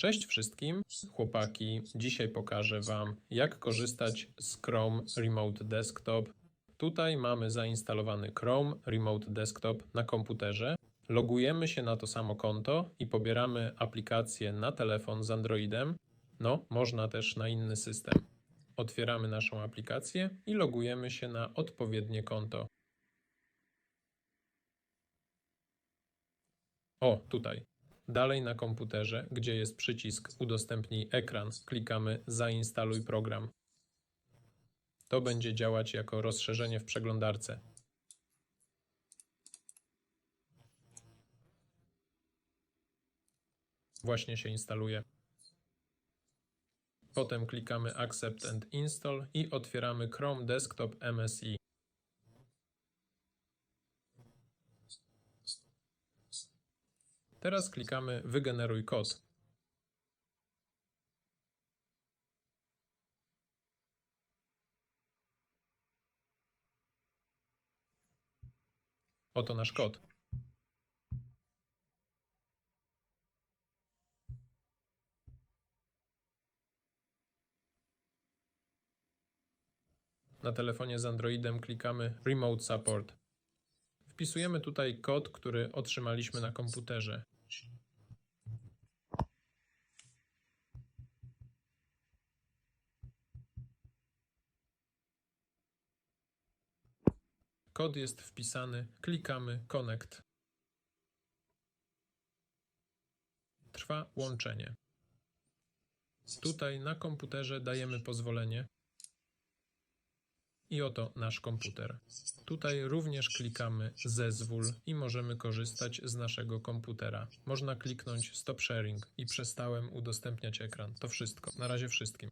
Cześć wszystkim, chłopaki. Dzisiaj pokażę Wam, jak korzystać z Chrome Remote Desktop. Tutaj mamy zainstalowany Chrome Remote Desktop na komputerze. Logujemy się na to samo konto i pobieramy aplikację na telefon z Androidem. No, można też na inny system. Otwieramy naszą aplikację i logujemy się na odpowiednie konto. O, tutaj. Dalej na komputerze, gdzie jest przycisk Udostępnij ekran, klikamy Zainstaluj program. To będzie działać jako rozszerzenie w przeglądarce. Właśnie się instaluje. Potem klikamy Accept and Install i otwieramy Chrome Desktop MSI. Teraz klikamy Wygeneruj kod. Oto nasz kod. Na telefonie z Androidem klikamy Remote Support. Wpisujemy tutaj kod, który otrzymaliśmy na komputerze. Kod jest wpisany, klikamy Connect. Trwa łączenie. Tutaj na komputerze dajemy pozwolenie. I oto nasz komputer. Tutaj również klikamy Zezwól i możemy korzystać z naszego komputera. Można kliknąć Stop Sharing i przestałem udostępniać ekran. To wszystko. Na razie wszystkim.